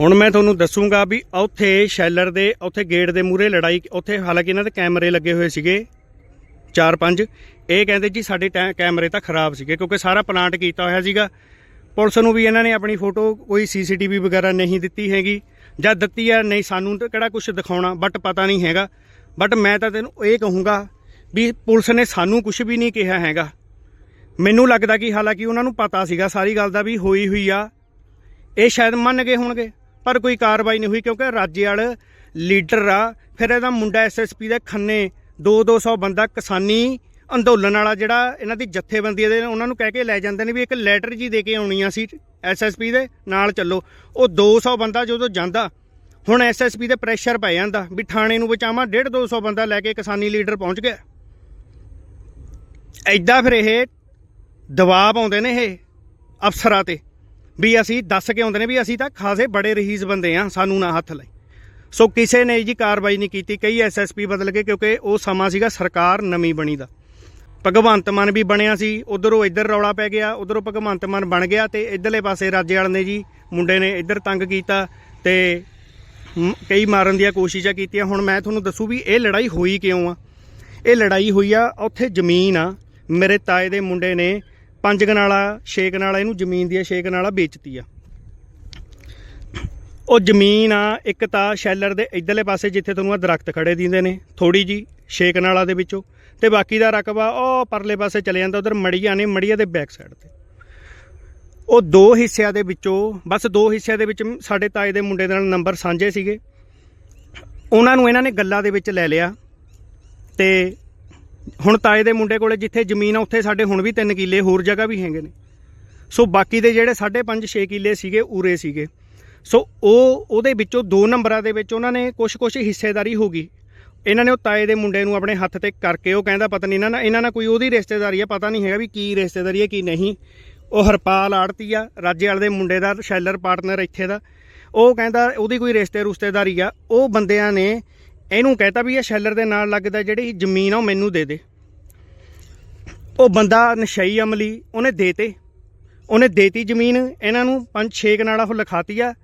ਹੁਣ ਮੈਂ ਤੁਹਾਨੂੰ ਦੱਸੂਗਾ ਵੀ ਉੱਥੇ ਸ਼ੈਲਰ ਦੇ, ਉੱਥੇ ਗੇਟ ਦੇ ਮੂਹਰੇ ਲੜਾਈ, ਉੱਥੇ ਹਾਲਾਂਕਿ ਇਹਨਾਂ ਦੇ ਕੈਮਰੇ ਲੱਗੇ ਹੋਏ ਸੀਗੇ, ਚਾਰ ਪੰਜ। ਇਹ ਕਹਿੰਦੇ ਜੀ ਸਾਡੇ ਟੈ- ਕੈਮਰੇ ਤਾਂ ਖਰਾਬ ਸੀਗੇ ਕਿਉਂਕਿ ਸਾਰਾ ਪਲਾਂਟ ਕੀਤਾ ਹੋਇਆ ਸੀਗਾ। ਪੁਲਿਸ ਨੂੰ ਵੀ ਇਹਨਾਂ ਨੇ ਆਪਣੀ ਫੋਟੋ ਕੋਈ ਸੀਸੀਟੀਵੀ ਵਗੈਰਾ ਨਹੀਂ ਦਿੱਤੀ ਹੈਗੀ। ਜਾਂ ਦਿੱਤੀ ਆ, ਨਹੀਂ ਸਾਨੂੰ ਤਾਂ ਕਿਹੜਾ ਕੁਝ ਦਿਖਾਉਣਾ ਬਟ ਪਤਾ ਨਹੀਂ ਹੈਗਾ। ਬਟ ਮੈਂ ਤਾਂ ਤੈਨੂੰ ਇਹ ਕਹੂੰਗਾ ਵੀ ਪੁਲਿਸ ਨੇ ਸਾਨੂੰ ਕੁਝ ਵੀ ਨਹੀਂ ਕਿਹਾ ਹੈਗਾ। ਮੈਨੂੰ ਲੱਗਦਾ ਕਿ ਹਾਲਾਂਕਿ ਉਹਨਾਂ ਨੂੰ ਪਤਾ ਸੀਗਾ ਸਾਰੀ ਗੱਲ ਦਾ ਵੀ ਹੋਈ ਹੋਈ ਆ। ਇਹ ਸ਼ਾਇਦ ਮੰਨ ਗਏ ਹੋਣਗੇ। ਪਰ ਕੋਈ ਕਾਰਵਾਈ ਨਹੀਂ ਹੋਈ ਕਿਉਂਕਿ ਰਾਜੇਵਾਲ ਲੀਡਰ ਆ। ਫਿਰ ਇਹਦਾ ਮੁੰਡਾ ਐਸਐਸਪੀ ਦੇ ਖੰਨੇ 2-200 ਬੰਦਾ ਕਿਸਾਨੀ ਅੰਦੋਲਨ ਵਾਲਾ ਜਿਹੜਾ ਇਹਨਾਂ ਦੀ ਜਥੇਬੰਦੀ ਦੇ ਉਹਨਾਂ ਨੂੰ ਕਹਿ ਕੇ ਲੈ ਜਾਂਦੇ ਨੇ ਵੀ ਇੱਕ ਲੈਟਰ ਜੀ ਦੇ ਕੇ ਆਉਣੀ ਆ ਸੀ ਐਸਐਸਪੀ ਦੇ ਨਾਲ ਚੱਲੋ। ਉਹ 200 ਬੰਦਾ ਜਦੋਂ ਜਾਂਦਾ, ਹੁਣ ਐਸਐਸਪੀ ਦੇ ਪ੍ਰੈਸ਼ਰ ਪੈ ਜਾਂਦਾ ਵੀ ਥਾਣੇ ਨੂੰ ਬਚਾਵਾਂ 1.5 200 ਬੰਦਾ ਲੈ ਕੇ ਕਿਸਾਨੀ ਲੀਡਰ ਪਹੁੰਚ ਗਿਆ। ਐਦਾਂ ਫਿਰ ਇਹ ਦਬਾਅ ਪਾਉਂਦੇ ਨੇ ਇਹ ਅਫਸਰਾਂ ਤੇ। ਵੀ ਅਸੀਂ ਦੱਸ ਕੇ ਆਉਂਦੇ ਨੇ ਵੀ ਅਸੀਂ ਤਾਂ ਖਾਸੇ ਬੜੇ ਰਹੀਸ ਬੰਦੇ ਆ, ਸਾਨੂੰ ਨਾ ਹੱਥ ਲਾਈ। ਸੋ ਕਿਸੇ ਨੇ ਜੀ ਕਾਰਵਾਈ ਨਹੀਂ ਕੀਤੀ, ਕਈ ਐਸਐਸਪੀ ਬਦਲ ਗਏ ਕਿਉਂਕਿ ਉਹ ਸਮਾਂ ਸੀਗਾ ਸਰਕਾਰ ਨਵੀਂ ਬਣੀ ਦਾ। ਭਗਵੰਤ ਮਾਨ ਵੀ ਬਣਿਆ ਸੀ, ਉਧਰੋਂ ਇੱਧਰ ਰੌਲਾ ਪੈ ਗਿਆ, ਉਧਰੋਂ ਭਗਵੰਤ ਮਾਨ ਬਣ ਗਿਆ ਤੇ ਇਧਰਲੇ ਪਾਸੇ ਰਾਜੇਵਾਲ ਨੇ ਜੀ, ਮੁੰਡੇ ਨੇ ਇੱਧਰ ਤੰਗ ਕੀਤਾ ਤੇ ਕਈ ਮਾਰਨ ਦੀਆਂ ਕੋਸ਼ਿਸ਼ਾਂ ਕੀਤੀਆਂ। ਹੁਣ ਮੈਂ ਤੁਹਾਨੂੰ ਦੱਸੂ ਵੀ ਇਹ ਲੜਾਈ ਹੋਈ ਕਿਉਂ ਆ? ਇਹ ਲੜਾਈ ਹੋਈ ਆ, ਉੱਥੇ ਜ਼ਮੀਨ ਆ, ਮੇਰੇ ਤਾਏ ਦੇ ਮੁੰਡੇ ਨੇ ਪੰਜ ਕਨਾਲਾ, ਛੇ ਕਨਾਲਾ, ਇਹਨੂੰ ਜ਼ਮੀਨ ਦੀ ਆ, ਛੇ ਕਨਾਲਾ ਵੇਚਤੀ ਆ। ਉਹ ਜ਼ਮੀਨ ਆ, ਇੱਕ ਤਾਂ ਸ਼ੈਲਰ ਦੇ ਇਧਰਲੇ ਪਾਸੇ ਜਿੱਥੇ ਤੁਹਾਨੂੰ ਆ ਦਰਖਤ ਖੜੇ ਦਿੰਦੇ ਨੇ ਥੋੜੀ ਜੀ ਛੇ ਕਨਾਲਾ ਦੇ ਵਿੱਚੋਂ। ਤੇ ਬਾਕੀ ਦਾ ਰਕਬਾ, ਉਹ ਪਰਲੇ ਪਾਸੇ ਚਲੇ ਜਾਂਦਾ, ਉਧਰ ਮੜੀਆਂ ਨੇ, ਮੜੀਆਂ ਦੇ ਬੈਕ ਸਾਈਡ ਤੇ। ਉਹ ਦੋ ਹਿੱਸਿਆਂ ਦੇ ਵਿੱਚੋਂ, ਬਸ ਦੋ ਹਿੱਸਿਆਂ ਦੇ ਵਿੱਚ ਸਾਡੇ ਤਾਏ ਦੇ ਮੁੰਡੇ ਦੇ ਨਾਲ ਨੰਬਰ ਸਾਂਝੇ ਸੀਗੇ। ਉਹਨਾਂ ਨੂੰ ਇਹਨਾਂ ਨੇ ਗੱਲਾਂ ਦੇ ਵਿੱਚ ਲੈ ਲਿਆ। ਤੇ ਹੁਣ ਤਾਏ ਦੇ ਮੁੰਡੇ ਕੋਲੇ ਜਿੱਥੇ ਜ਼ਮੀਨ ਆ, ਉੱਥੇ ਸਾਡੇ ਹੁਣ ਵੀ 3 ਕਿੱਲੇ, ਹੋਰ ਜਗ੍ਹਾ ਵੀ ਹੈਗੇ ਨੇ। ਸੋ ਬਾਕੀ ਦੇ ਜਿਹੜੇ 5.5 6 ਕਿੱਲੇ ਸੀਗੇ, ਉਰੇ ਸੀਗੇ। ਸੋ ਉਹ, ਉਹਦੇ ਵਿੱਚੋਂ ਦੋ ਨੰਬਰਾਂ ਦੇ ਵਿੱਚ ਉਹਨਾਂ ਨੇ ਕੁਝ ਕੁਝ ਹਿੱਸੇਦਾਰੀ ਹੋ ਗਈ। ਇਹਨਾਂ ਨੇ ਉਹ ਤਾਏ ਦੇ ਮੁੰਡੇ ਨੂੰ ਆਪਣੇ ਹੱਥ ਤੇ ਕਰਕੇ ਉਹ ਕਹਿੰਦਾ, ਪਤਾ ਨਹੀਂ, ਇਹਨਾਂ ਨਾਲ ਇਹਨਾਂ ਨਾਲ ਕੋਈ ਉਹਦੀ ਰਿਸ਼ਤੇਦਾਰੀ ਆ, ਪਤਾ ਨਹੀਂ ਹੈਗਾ ਵੀ ਕੀ ਰਿਸ਼ਤੇਦਾਰੀ ਹੈ ਕੀ ਨਹੀਂ। ਉਹ ਹਰਪਾਲ ਆੜਤੀ ਆ, ਰਾਜੇ ਰਾਜੇਵਾਲ ਦੇ ਮੁੰਡੇ ਦਾ, ਸ਼ੈਲਰ ਪਾਰਟਨਰ ਇੱਥੇ ਦਾ। ਉਹ ਕਹਿੰਦਾ, ਉਹਦੀ ਕੋਈ ਰਿਸ਼ਤੇ ਰੁਸ਼ਤੇਦਾਰੀ ਆ। ਉਹ ਬੰਦਿਆਂ ਨੇ ਇਹਨੂੰ ਕਹਿਤਾ ਵੀ ਇਹ ਸ਼ੈਲਰ ਦੇ ਨਾਲ ਲੱਗਦਾ ਜਿਹੜੀ ਜ਼ਮੀਨ ਆ ਉਹ ਮੈਨੂੰ ਦੇ ਦੇ। ਉਹ ਬੰਦਾ ਨਸ਼ਈ ਅਮਲੀ, ਉਹਨੇ ਦੇਤੇ। ਉਹਨੇ ਦੇਤੀ ਜ਼ਮੀਨ, ਇਹਨਾਂ ਨੂੰ ਪੰਜ ਛੇ ਕਨਾਲਾ ਉਹ ਲਿਖਾਤੀ ਆ।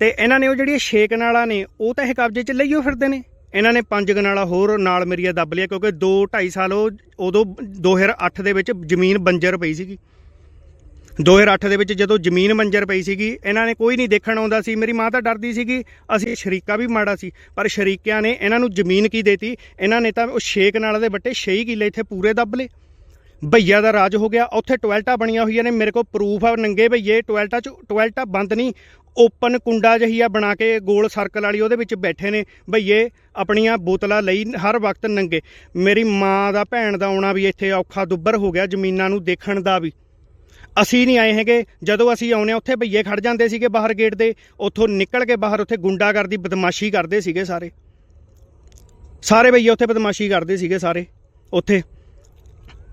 ਤੇ ਇਹਨਾਂ ਨੇ ਉਹ ਜਿਹੜੀ ਛੇ ਕਨਾਲਾ ਨੇ, ਉਹ ਤਾਂ ਇਹ ਕਬਜ਼ੇ 'ਚ ਲਈਓ ਫਿਰਦੇ ਨੇ। ਇਹਨਾਂ ਨੇ ਪੰਜ ਕਨਾਲਾ ਹੋਰ ਨਾਲ ਮੇਰੀਆ ਦੱਬ ਲਿਆ ਕਿਉਂਕਿ 2 2.5 ਸਾਲ ਉਹ, ਉਦੋਂ 2008 ਦੇ ਵਿੱਚ ਜ਼ਮੀਨ ਬੰਜਰ ਪਈ ਸੀਗੀ। 2008 ਦੇ ਵਿੱਚ ਜਦੋਂ ਜ਼ਮੀਨ ਮੰਜਰ ਪਈ ਸੀਗੀ, ਇਹਨਾਂ ਨੇ ਕੋਈ ਨਹੀਂ ਦੇਖਣ ਆਉਂਦਾ ਸੀ। ਮੇਰੀ ਮਾਂ ਤਾਂ ਡਰਦੀ ਸੀਗੀ। ਅਸੀਂ ਸ਼ਰੀਕਾ ਵੀ ਮਾੜਾ ਸੀ, ਪਰ ਸ਼ਰੀਕਿਆਂ ਨੇ ਇਹਨਾਂ ਨੂੰ ਜ਼ਮੀਨ ਕੀ ਦੇਤੀ? ਇਹਨਾਂ ਨੇ ਤਾਂ ਉਹ ਛੇ ਕਨਾਲਾਂ ਦੇ ਬੱਟੇ 6 ਕਿੱਲੇ ਇੱਥੇ ਪੂਰੇ ਦੱਬ ਲਏ। ਭਈਆ ਦਾ ਰਾਜ ਹੋ ਗਿਆ। ਉੱਥੇ ਟੋਇਲਟਾਂ ਬਣੀਆਂ ਹੋਈਆਂ ਨੇ। ਮੇਰੇ ਕੋਲ ਪ੍ਰੂਫ ਆ ਨੰਗੇ ਭਈਏ। ਟੋਇਲਟਾਂ ਚ ਟੋਇਲਟਾਂ ਬੰਦ ਨਹੀਂ। ਓਪਨ ਕੁੰਡਾ ਜਹੀ ਆ ਬਣਾ ਕੇ ਗੋਲ ਸਰਕਲ ਵਾਲੀ ਉਹਦੇ ਵਿੱਚ ਬੈਠੇ ਨੇ। ਭਈਏ, ਆਪਣੀਆਂ ਬੋਤਲਾਂ ਲਈ ਹਰ ਵਕਤ ਨੰਗੇ। ਮੇਰੀ ਮਾਂ ਦਾ ਭੈਣ ਦਾ ਆਉਣਾ ਵੀ ਇੱਥੇ ਔਖਾ ਦੁੱਬਰ ਹੋ ਗਿਆ ਜ਼ਮੀਨਾਂ ਨੂੰ ਦੇਖਣ ਦਾ ਵੀ। ਅਸੀਂ ਨਹੀਂ ਆਏ ਹੈਗੇ। ਜਦੋਂ ਅਸੀਂ ਆਉਨੇ ਉੱਥੇ ਭਈਏ ਖੜ ਜਾਂਦੇ ਸੀਗੇ ਬਾਹਰ ਗੇਟ ਦੇ ਉੱਥੋਂ ਨਿਕਲ ਕੇ ਬਾਹਰ ਉੱਥੇ ਗੁੰਡਾਗਰਦੀ, ਬਦਮਾਸ਼ੀ ਕਰਦੇ ਸੀਗੇ ਸਾਰੇ। ਸਾਰੇ ਭਈਏ ਉੱਥੇ ਬਦਮਾਸ਼ੀ ਕਰਦੇ ਸੀਗੇ ਸਾਰੇ। ਉੱਥੇ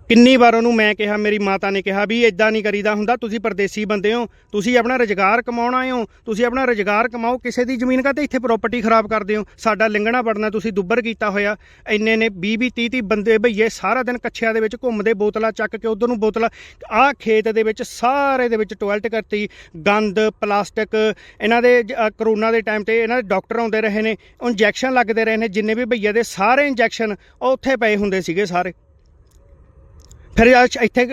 ਕਿੰਨੀ ਵਾਰ ਉਹਨੂੰ ਮੈਂ ਕਿਹਾ, ਮੇਰੀ ਮਾਤਾ ਨੇ ਕਿਹਾ ਵੀ ਇਦਾਂ ਨਹੀਂ ਕਰੀਦਾ ਹੁੰਦਾ, ਤੁਸੀਂ ਪਰਦੇਸੀ ਬੰਦੇ ਹੋ, ਤੁਸੀਂ ਆਪਣਾ ਰੁਜ਼ਗਾਰ ਕਮਾਉਣ ਆਏ ਹੋ, ਤੁਸੀਂ ਆਪਣਾ ਰੁਜ਼ਗਾਰ ਕਮਾਓ, ਕਿਸੇ ਦੀ ਜ਼ਮੀਨ ਕਾ ਤੇ ਇੱਥੇ ਪ੍ਰਾਪਰਟੀ ਖਰਾਬ ਕਰਦੇ ਹੋ, ਸਾਡਾ ਲਿੰਗਣਾ ਵੜਨਾ ਤੁਸੀਂ ਦੁੱਬਰ ਕੀਤਾ ਹੋਇਆ, ਇੰਨੇ ਨੇ 20 20 30 30 ਬੰਦੇ ਭਈਏ ਸਾਰਾ ਦਿਨ ਕੱਛਿਆਂ ਦੇ ਵਿੱਚ ਘੁੰਮਦੇ ਬੋਤਲਾਂ ਚੱਕ ਕੇ ਉਧਰ ਨੂੰ ਬੋਤਲਾਂ, ਆਹ ਖੇਤ ਦੇ ਵਿੱਚ ਸਾਰੇ ਦੇ ਵਿੱਚ ਟੋਇਲਟ ਕਰਤੀ, ਗੰਦ ਪਲਾਸਟਿਕ ਇਹਨਾਂ ਦੇ ਕਰੋਨਾ ਦੇ ਟਾਈਮ ਤੇ ਇਹਨਾਂ ਦੇ ਡਾਕਟਰ ਆਉਂਦੇ ਰਹੇ ਨੇ ਇੰਜੈਕਸ਼ਨ ਲੱਗਦੇ ਰਹੇ ਨੇ, ਜਿੰਨੇ ਵੀ ਭਈਏ ਦੇ ਸਾਰੇ ਇੰਜੈਕਸ਼ਨ ਉਹ ਉੱਥੇ ਪਏ ਹੁੰਦੇ ਸੀਗੇ ਸਾਰੇ। ਫਿਰ ਇੱਥੇ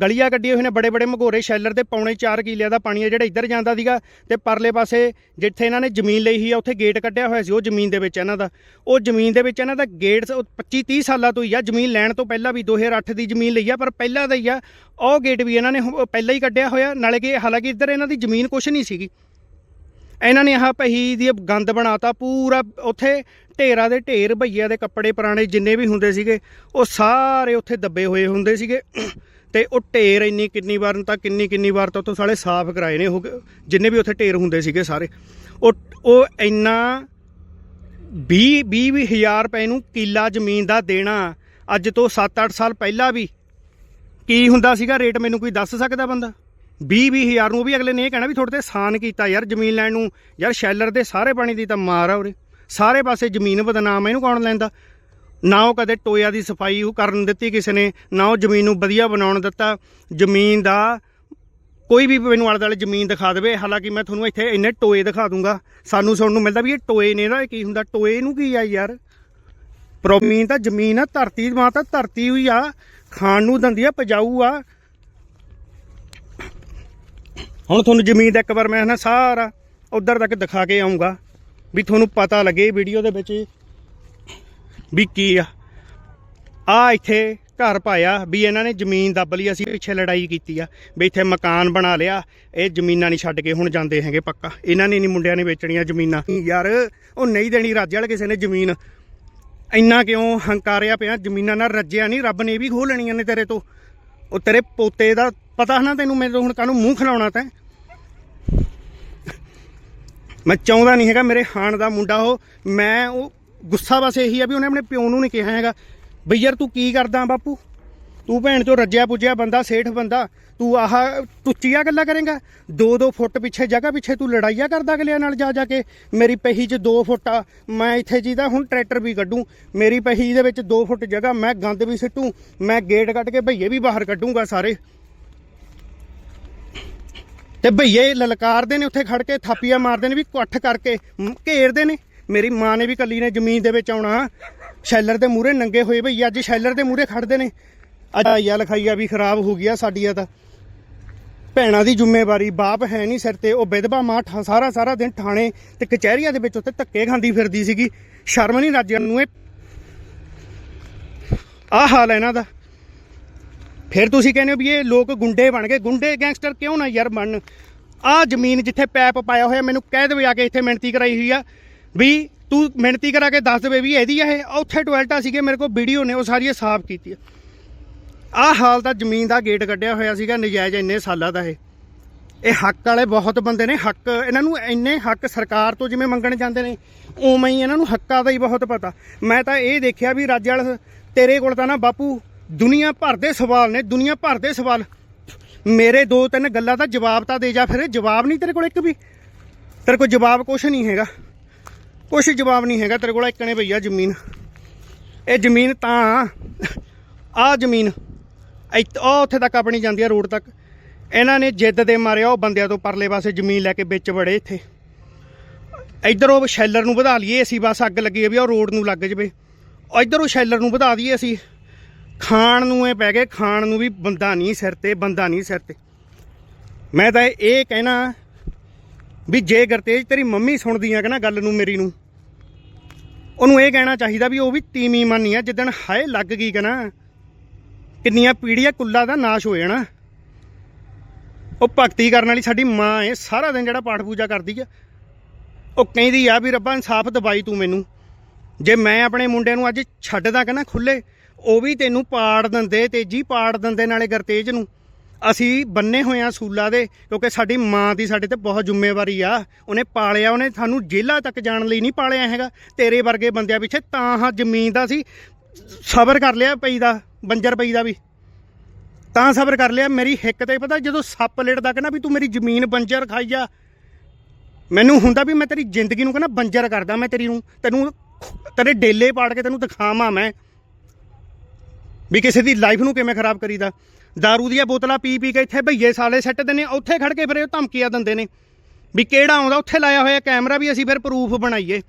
ਗਲੀਆਂ ਕੱਢੀਆਂ ਹੋਏ ਨੇ ਬੜੇ ਬੜੇ ਮਘੋਰੇ ਸ਼ੈਲਰ ਦੇ ਪੌਣੇ 4 ਕਿੱਲਿਆਂ ਦਾ ਪਾਣੀ ਆ ਜਿਹੜਾ ਇੱਧਰ ਜਾਂਦਾ ਸੀਗਾ ਤੇ ਪਰਲੇ ਪਾਸੇ ਜਿੱਥੇ ਇਹਨਾਂ ਨੇ ਜ਼ਮੀਨ ਲਈ ਸੀ, ਆ ਉੱਥੇ ਗੇਟ ਕੱਢਿਆ ਹੋਇਆ ਸੀ, ਉਹ ਜ਼ਮੀਨ ਦੇ ਵਿੱਚ ਇਹਨਾਂ ਦਾ। ਉਹ ਜ਼ਮੀਨ ਦੇ ਵਿੱਚ ਇਹਨਾਂ ਦਾ ਗੇਟ 25 30 ਸਾਲਾਂ ਤੋਂ ਹੀ ਆ, ਜ਼ਮੀਨ ਲੈਣ ਤੋਂ ਪਹਿਲਾਂ ਵੀ 2008 ਦੀ ਜ਼ਮੀਨ ਲਈ ਆ, ਪਰ ਪਹਿਲਾਂ ਦਾ ਹੀ ਆ, ਉਹ ਗੇਟ ਵੀ ਇਹਨਾਂ ਨੇ ਪਹਿਲਾਂ ਹੀ ਕੱਢਿਆ ਹੋਇਆ, ਨਾਲੇ ਕਿ ਹਾਲਾਂਕਿ ਇੱਧਰ ਇਹਨਾਂ ਦੀ ਜ਼ਮੀਨ ਕੁਛ ਨਹੀਂ ਸੀਗੀ। ਇਹਨਾਂ ਨੇ ਆਹ ਪਹੀ ਦੀ ਗੰਦ ਬਣਾਤਾ, ਪੂਰਾ ਉੱਥੇ ਢੇਰਾਂ ਦੇ ਢੇਰ ਭਈਆ ਦੇ ਕੱਪੜੇ ਪੁਰਾਣੇ ਜਿੰਨੇ ਵੀ ਹੁੰਦੇ ਸੀਗੇ, ਉਹ ਸਾਰੇ ਉੱਥੇ ਦੱਬੇ ਹੋਏ ਹੁੰਦੇ ਸੀਗੇ। ਤੇ ਉਹ ਢੇਰ ਇੰਨੀ ਕਿੰਨੀ ਵਾਰ ਤਾਂ ਕਿੰਨੀ ਕਿੰਨੀ ਵਾਰ ਤਾਂ ਉੱਥੋਂ ਸਾਲੇ ਸਾਫ਼ ਕਰਾਏ ਨੇ ਉਹ ਜਿੰਨੇ ਵੀ ਉੱਥੇ ਢੇਰ ਹੁੰਦੇ ਸੀਗੇ ਸਾਰੇ। ਉਹ ਉਹ ਇੰਨਾ 20 20 ਹਜ਼ਾਰ ਰੁਪਏ ਨੂੰ ਕਿੱਲਾ ਜ਼ਮੀਨ ਦਾ ਦੇਣਾ, ਅੱਜ ਤੋਂ 7-8 ਸਾਲ ਪਹਿਲਾਂ ਵੀ, ਕੀ ਹੁੰਦਾ ਸੀਗਾ? ਰੇਟ ਮੈਨੂੰ ਕੋਈ ਦੱਸ ਸਕਦਾ ਬੰਦਾ? 20 20 ਹਜ਼ਾਰ ਨੂੰ, ਉਹ ਵੀ ਅਗਲੇ ਨੇ ਇਹ ਕਹਿਣਾ ਵੀ ਤੁਹਾਡੇ ਤੇ ਸਾਨ ਕੀਤਾ ਯਾਰ ਜ਼ਮੀਨ ਲੈਣ ਨੂੰ। ਯਾਰ ਸ਼ੈਲਰ ਦੇ ਸਾਰੇ ਪਾਣੀ ਦੀ ਤਾਂ ਮਾਰ ਆ ਉਰੇ। ਸਾਰੇ ਪਾਸੇ ਜ਼ਮੀਨ ਬਦਨਾਮ ਇਹਨੂੰ ਕੌਣ ਲੈਂਦਾ? ਨਾ ਉਹ ਕਦੇ ਟੋਇਆ ਦੀ ਸਫ਼ਾਈ ਉਹ ਕਰਨ ਦਿੱਤੀ ਕਿਸੇ ਨੇ, ਨਾ ਉਹ ਜ਼ਮੀਨ ਨੂੰ ਵਧੀਆ ਬਣਾਉਣ ਦਿੱਤਾ। ਜ਼ਮੀਨ ਦਾ ਕੋਈ ਵੀ ਮੈਨੂੰ ਆਲੇ ਦੁਆਲੇ ਜ਼ਮੀਨ ਦਿਖਾ ਦੇਵੇ, ਹਾਲਾਂਕਿ ਮੈਂ ਤੁਹਾਨੂੰ ਇੱਥੇ ਇੰਨੇ ਟੋਏ ਦਿਖਾ ਦੂੰਗਾ। ਸਾਨੂੰ ਸੁਣਨ ਨੂੰ ਮਿਲਦਾ ਵੀ ਇਹ ਟੋਏ ਨੇ ਨਾ ਇਹ ਕੀ ਹੁੰਦਾ? ਟੋਏ ਨੂੰ ਕੀ ਆ ਯਾਰ? ਪ੍ਰੋਮੀਨ ਤਾਂ ਜ਼ਮੀਨ ਆ, ਧਰਤੀ ਮਾਂ ਤਾਂ ਧਰਤੀ ਹੋਈ ਆ। ਖਾਣ ਨੂੰ ਦੰਦੀ ਆ, ਪਜਾਊ ਆ। ਹੁਣ ਤੁਹਾਨੂੰ ਜ਼ਮੀਨ ਦਾ ਇੱਕ ਵਾਰ ਮੈਂ ਨਾ ਸਾਰਾ ਉਧਰ ਤੱਕ ਦਿਖਾ ਕੇ ਆਉਂਗਾ ਵੀ ਤੁਹਾਨੂੰ ਪਤਾ ਲੱਗੇ ਵੀਡੀਓ ਦੇ ਵਿੱਚ ਵੀ ਕੀ ਆ। ਆ ਇੱਥੇ ਘਰ ਪਾਇਆ ਵੀ ਇਹਨਾਂ ਨੇ ਜ਼ਮੀਨ ਦੱਬ ਲਈ, ਅਸੀਂ ਪਿੱਛੇ ਲੜਾਈ ਕੀਤੀ ਆ ਵੀ ਇੱਥੇ ਮਕਾਨ ਬਣਾ ਲਿਆ, ਇਹ ਜ਼ਮੀਨਾਂ ਨਹੀਂ ਛੱਡ ਕੇ ਹੁਣ ਜਾਂਦੇ ਹੈਗੇ ਪੱਕਾ। ਇਹਨਾਂ ਨੇ ਨਹੀਂ ਮੁੰਡਿਆਂ ਨੇ ਵੇਚਣੀਆਂ ਜ਼ਮੀਨਾਂ। ਯਾਰ, ਉਹ ਨਹੀਂ ਦੇਣੀ ਰਾਜੇ ਵਾਲੇ ਕਿਸੇ ਨੇ ਜ਼ਮੀਨ। ਇੰਨਾ ਕਿਉਂ ਹੰਕਾਰਿਆ ਪਿਆ, ਜ਼ਮੀਨਾਂ ਨਾਲ ਰੱਜਿਆ ਨਹੀਂ, ਰੱਬ ਨੇ ਵੀ ਖੋਹ ਲੈਣੀਆਂ ਨੇ ਤੇਰੇ ਤੋਂ। ਉਹ ਤੇਰੇ ਪੋਤੇ ਦਾ ਪਤਾ ਨਾ ਤੈਨੂੰ ਮੈਨੂੰ ਹੁਣ ਕਾਹਨੂੰ ਮੂੰਹ ਖਿਲਾਉਣਾ ਤੈਂ? ਮੈਂ ਚਾਹੁੰਦਾ ਨਹੀਂ ਹੈਗਾ ਮੇਰੇ ਹਾਣ ਦਾ ਮੁੰਡਾ ਉਹ। ਮੈਂ ਉਹ ਗੁੱਸਾ ਬਸ ਇਹੀ ਆ ਵੀ ਉਹਨੇ ਆਪਣੇ ਪਿਓ ਨੂੰ ਨਹੀਂ ਕਿਹਾ ਹੈਗਾ। ਬਈ ਯਾਰ ਤੂੰ ਕੀ ਕਰਦਾ ਬਾਪੂ? ਤੂੰ ਭੈਣ ਚੋਂ ਰੱਜਿਆ ਪੁੱਜਿਆ ਬੰਦਾ, ਸੇਠ ਬੰਦਾ। ਤੂੰ ਆਹ ਟੁੱਚੀਆਂ ਗੱਲਾਂ ਕਰੇਗਾ? ਦੋ ਦੋ ਫੁੱਟ ਪਿੱਛੇ, ਜਗ੍ਹਾ ਪਿੱਛੇ ਤੂੰ ਲੜਾਈਆਂ ਕਰਦਾ ਅਗਲਿਆਂ ਨਾਲ ਜਾ ਜਾ ਕੇ। ਮੇਰੀ ਪਹੀ 'ਚ 2 ਫੁੱਟ ਆ। ਮੈਂ ਇੱਥੇ ਜਿਹਦਾ ਹੁਣ ਟਰੈਕਟਰ ਵੀ ਕੱਢੂ। ਮੇਰੀ ਪਹੀ ਦੇ ਵਿੱਚ 2 ਫੁੱਟ ਜਗ੍ਹਾ, ਮੈਂ ਗੰਦ ਵੀ ਸਿੱਟੂ। ਮੈਂ ਗੇਟ ਕੱਢ ਕੇ ਭਈਏ ਵੀ ਬਾਹਰ ਕੱਢੂਗਾ ਸਾਰੇ। ਤੇ ਭਈਏ ਲਲਕਾਰਦੇ ਨੇ ਉੱਥੇ ਖੜ ਕੇ, ਥਾਪੀਆਂ ਮਾਰਦੇ ਨੇ ਵੀ ਇਕੱਠ ਕਰਕੇ ਘੇਰਦੇ ਨੇ। ਮੇਰੀ ਮਾਂ ਨੇ ਵੀ ਕੱਲੀ ਨੇ ਜ਼ਮੀਨ ਦੇ ਵਿੱਚ ਆਉਣਾ। ਸ਼ੈਲਰ ਦੇ ਮੂਹਰੇ ਨੰਗੇ ਹੋਏ ਭਈ, ਅੱਜ ਸ਼ੈਲਰ ਦੇ ਮੂਹਰੇ ਖੜਦੇ ਨੇ। ਅੱਜ ਆਈਆ ਲਿਖਾਈਆ ਵੀ ਖਰਾਬ ਹੋ ਗਿਆ ਸਾਡੀ ਆ ਤਾਂ। ਭੈਣਾਂ ਦੀ ਜ਼ਿੰਮੇਵਾਰੀ, ਬਾਪ ਹੈ ਨਹੀਂ ਸਿਰ ਤੇ, ਉਹ ਵਿਧਵਾ ਮਾਂ ਠਾ- ਸਾਰਾ ਸਾਰਾ ਦਿਨ ਥਾਣੇ ਤੇ ਕਚਹਿਰੀਆਂ ਦੇ ਵਿੱਚ ਉੱਤੇ ਧੱਕੇ ਖਾਂਦੀ ਫਿਰਦੀ ਸੀਗੀ। ਸ਼ਰਮ ਨਹੀਂ ਰਾਜਿਆਂ ਨੂੰ ਇਹ ਆਹ ਹਾਲ ਹੈ ਇਹਨਾਂ ਦਾ। ਫਿਰ ਤੁਸੀਂ ਕਹਿੰਦੇ ਹੋ ਵੀ ਇਹ ਲੋਕ ਗੁੰਡੇ ਬਣ ਗਏ। ਗੁੰਡੇ ਗੈਂਗਸਟਰ ਕਿਉਂ ਨਾ ਯਾਰ ਬਣਨ ਆਹ ਜ਼ਮੀਨ ਜਿੱਥੇ ਪੈਪ ਪਾਇਆ ਹੋਇਆ, ਮੈਨੂੰ ਕਹਿ ਦੇਵੇ ਆ ਕੇ ਇੱਥੇ ਮਿਹਨਤੀ ਕਰਾਈ ਹੋਈ ਆ। ਵੀ ਤੂੰ ਮਿਹਨਤੀ ਕਰਾ ਕੇ ਦੱਸ ਦੇਵੇ ਵੀ ਇਹਦੀ ਆ ਇਹ। ਉੱਥੇ ਟੋਇਲਟਾਂ ਸੀਗੇ, ਮੇਰੇ ਕੋਲ ਵੀਡੀਓ ਨੇ, ਉਹ ਸਾਰੀਆਂ ਸਾਫ਼ ਕੀਤੀ ਆਹ ਹਾਲ ਤਾਂ ਜ਼ਮੀਨ ਦਾ ਗੇਟ ਕੱਢਿਆ ਹੋਇਆ ਸੀਗਾ, ਨਜਾਇਜ਼ ਇੰਨੇ ਸਾਲਾਂ ਦਾ ਇਹ। ਇਹ ਹੱਕ ਵਾਲੇ ਬਹੁਤ ਬੰਦੇ ਨੇ, ਹੱਕ ਇਹਨਾਂ ਨੂੰ ਇੰਨੇ ਹੱਕ ਸਰਕਾਰ ਤੋਂ ਜਿਵੇਂ ਮੰਗਣ ਜਾਂਦੇ ਨੇ, ਉਵੇਂ ਹੀ ਇਹਨਾਂ ਨੂੰ ਹੱਕਾਂ ਦਾ ਹੀ ਬਹੁਤ ਪਤਾ। ਮੈਂ ਤਾਂ ਇਹ ਦੇਖਿਆ ਵੀ ਰਾਜੇ ਵਾਲਾ, ਤੇਰੇ ਕੋਲ ਤਾਂ ਨਾ ਬਾਪੂ ਦੁਨੀਆ ਭਰ ਦੇ ਸਵਾਲ ਨੇ, ਦੁਨੀਆ ਭਰ ਦੇ ਸਵਾਲ। ਮੇਰੇ ਦੋ ਤਿੰਨ ਗੱਲਾਂ ਦਾ ਜਵਾਬ ਤਾਂ ਦੇ ਜਾ ਫਿਰ, ਜਵਾਬ ਨਹੀਂ ਤੇਰੇ ਕੋਲ ਇੱਕ ਵੀ। ਤੇਰੇ ਕੋਲ ਜਵਾਬ ਕੁਛ ਨਹੀਂ ਹੈਗਾ। ਕੁਛ ਜਵਾਬ ਨਹੀਂ ਹੈਗਾ ਤੇਰੇ ਕੋਲ ਇੱਕ ਨੇ ਭਈਆ ਜ਼ਮੀਨ। ਇਹ ਜ਼ਮੀਨ ਤਾਂ ਆ ਜ਼ਮੀਨ, ਇੱਥ- ਉਹ ਉੱਥੇ ਤੱਕ ਆਪਣੀ ਜਾਂਦੀ ਆ, ਰੋਡ ਤੱਕ। ਇਹਨਾਂ ਨੇ ਜਿੱਦ ਦੇ ਮਾਰਿਆ, ਉਹ ਬੰਦਿਆਂ ਤੋਂ ਪਰਲੇ ਪਾਸੇ ਜ਼ਮੀਨ ਲੈ ਕੇ ਵਿੱਚ ਵੜੇ ਇੱਥੇ। ਇੱਧਰ ਉਹ ਸ਼ੈਲਰ ਨੂੰ ਵਧਾ ਲਈਏ ਅਸੀਂ, ਬਸ ਅੱਗ ਲੱਗੀ ਹੈ ਵੀ ਉਹ ਰੋਡ ਨੂੰ ਲੱਗ ਜਵੇ। ਇੱਧਰ ਉਹ ਸ਼ੈਲਰ ਨੂੰ ਵਧਾ ਦਈਏ ਅਸੀਂ। ਖਾਣ ਨੂੰ ਇਹ ਪੈ ਗਏ, ਖਾਣ ਨੂੰ ਵੀ ਬੰਦਾ ਨਹੀਂ ਸਿਰ ਤੇ, ਬੰਦਾ ਨਹੀਂ ਸਿਰ ਤੇ। ਮੈਂ ਤਾਂ ਇਹ ਕਹਿਣਾ ਵੀ ਜੇ ਗਰਤੇਜ ਤੇਰੀ ਮੰਮੀ ਸੁਣਦੀ ਆ ਕਿ ਨਾ ਗੱਲ ਨੂੰ ਮੇਰੀ ਨੂੰ, ਉਹਨੂੰ ਇਹ ਕਹਿਣਾ ਚਾਹੀਦਾ ਵੀ ਉਹ ਵੀ ਤੀਮੀ ਮੰਨੀ ਆ, ਜਿੱਦਣ ਹਾਏ ਲੱਗ ਗਈ ਕਹਿੰਦਾ ਕਿੰਨੀਆਂ ਪੀੜੀਆਂ ਕੁੱਲਾ ਦਾ ਨਾਸ਼ ਹੋ ਜਾਣਾ। ਉਹ ਭਗਤੀ ਕਰਨ ਵਾਲੀ ਸਾਡੀ ਮਾਂ ਏ, ਸਾਰਾ ਦਿਨ ਜਿਹੜਾ ਪਾਠ ਪੂਜਾ ਕਰਦੀ ਆ। ਉਹ ਕਹਿੰਦੀ ਆ ਵੀ ਰੱਬਾ ਇਨਸਾਫ ਦਵਾਈ ਤੂੰ ਮੈਨੂੰ। ਜੇ ਮੈਂ ਆਪਣੇ ਮੁੰਡੇ ਨੂੰ ਅੱਜ ਛੱਡਦਾ ਕਹਿੰਦਾ ਨਾ ਖੁੱਲੇ ਉਹ ਵੀ ਤੈਨੂੰ ਪਾੜ ਦਿੰਦੇ, ਤੇਜੀ ਪਾੜ ਦਿੰਦੇ ਨਾਲੇ ਗਰਤੇਜ ਨੂੰ। ਅਸੀਂ ਬੰਨੇ ਹੋਏ ਆ ਸੂਲਾ ਦੇ, ਕਿਉਂਕਿ ਸਾਡੀ ਮਾਂ ਦੀ ਸਾਡੇ ਤੇ ਬਹੁਤ ਜ਼ਿੰਮੇਵਾਰੀ ਆ। ਉਹਨੇ ਪਾਲਿਆ, ਉਹਨੇ ਸਾਨੂੰ ਜੇਲ੍ਹਾਂ ਤੱਕ ਜਾਣ ਲਈ ਨਹੀਂ ਪਾਲਿਆ ਹੈਗਾ। ਤੇਰੇ ਵਰਗੇ ਬੰਦਿਆਂ ਪਿੱਛੇ ਤਾਂ ਹਾਂ ਜ਼ਮੀਨ ਦਾ ਸੀ, ਸਬਰ ਕਰ ਲਿਆ ਪਈ ਦਾ, ਬੰਜਰ ਪਈ ਦਾ ਵੀ। ਤਾਂ ਸਬਰ ਕਰ ਲਿਆ, ਮੇਰੀ ਹਿੱਕ ਤੇ ਪਤਾ ਜਦੋਂ ਸੱਪ ਲੜਦਾ ਕਹਿੰਦਾ ਵੀ ਤੂੰ ਮੇਰੀ ਜ਼ਮੀਨ ਬੰਜਰ ਖਾਈ ਜਾ। ਮੈਨੂੰ ਹੁੰਦਾ ਵੀ ਮੈਂ ਤੇਰੀ ਜ਼ਿੰਦਗੀ ਨੂੰ ਕਹਿੰਦਾ ਬੰਜਰ ਕਰਦਾ ਮੈਂ ਤੇਰੀ ਨੂੰ। ਤੈਨੂੰ ਤੇਰੇ ਡੇਲੇ ਪਾੜ ਕੇ ਤੈਨੂੰ ਦਿਖਾਵਾਂ ਮੈਂ। ਵੀ ਕਿਸੇ ਦੀ ਲਾਈਫ ਨੂੰ ਕਿਵੇਂ ਖਰਾਬ ਕਰੀਦਾ। दारू ਦੀਆਂ ਬੋਤਲਾਂ ਪੀ ਪੀ ਕੇ ਇੱਥੇ ਭਈਏ ਸਾਲੇ ਸੱਟਦੇ ਨੇ, ਉੱਥੇ ਖੜ ਕੇ ਫਿਰ ਇਹ ਧਮਕੀਆਂ ਦਿੰਦੇ ਨੇ ਵੀ ਕਿਹੜਾ ਆਉਂਦਾ, ਉੱਥੇ ਲਾਇਆ ਹੋਇਆ ਕੈਮਰਾ ਵੀ ਅਸੀਂ ਫਿਰ ਪ੍ਰੂਫ ਬਣਾਈਏ।